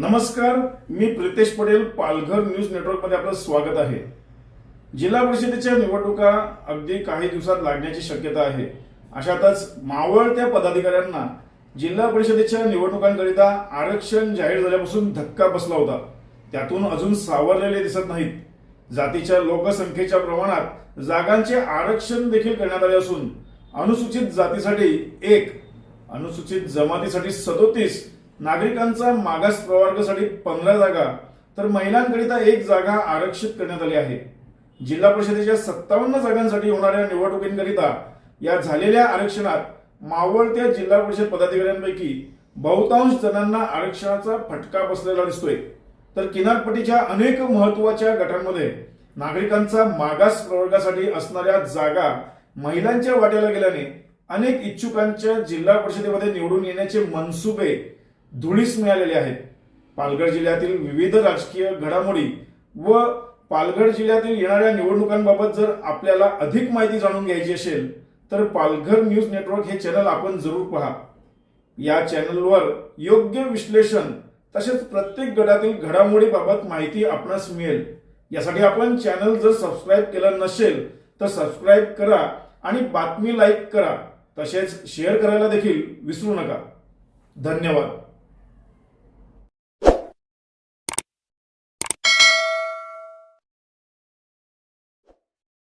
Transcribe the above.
नमस्कार मी प्रितेश पटेल पालघर न्यूज नेटवर्कमध्ये आपलं स्वागत आहे. जिल्हा परिषदेच्या निवडणुका अगदी काही दिवसात लागण्याची शक्यता आहे. अशातच मावळत्या पदाधिकाऱ्यांना जिल्हा परिषदेच्या निवडणुकांकरिता आरक्षण जाहीर झाल्यापासून धक्का बसला होता. त्यातून अजून सावरलेले दिसत नाहीत. जातीच्या लोकसंख्येच्या प्रमाणात जागांचे आरक्षण देखील करण्यात आले असून अनुसूचित जातीसाठी एक अनुसूचित जमातीसाठी सदोतीस नागरिकांचा मागास प्रवर्गासाठी पंधरा जागा तर महिलांकरिता एक जागा आरक्षित करण्यात आली आहे. जिल्हा परिषदेच्या सत्तावन्न जागांसाठी होणाऱ्या निवडणुकींकरिता या झालेल्या आरक्षणात मावळत्या जिल्हा परिषद पदाधिकाऱ्यांपैकी बहुतांश जणांना आरक्षणाचा फटका बसलेला दिसतोय. तर किनारपट्टीच्या अनेक महत्त्वाच्या गटांमध्ये नागरिकांचा मागास प्रवर्गासाठी असणाऱ्या जागा महिलांच्या वाट्याला गेल्याने अनेक इच्छुकांच्या जिल्हा परिषदेमध्ये निवडून येण्याचे मनसुबे धुळीस मिळालेले आहेत. पालघर जिल्ह्यातील विविध राजकीय घडामोडी व पालघर जिल्ह्यातील येणाऱ्या निवडणुकांबाबत जर आपल्याला अधिक माहिती जाणून घ्यायची असेल तर पालघर न्यूज नेटवर्क हे चॅनल आपण जरूर पहा. या चॅनलवर योग्य विश्लेषण तसेच प्रत्येक गटातील घडामोडीबाबत माहिती आपणास मिळेल. यासाठी आपण चॅनल जर सबस्क्राईब केलं नसेल तर सबस्क्राईब करा आणि बातमी लाईक करा. तसेच शेअर करायला देखील विसरू नका. धन्यवाद.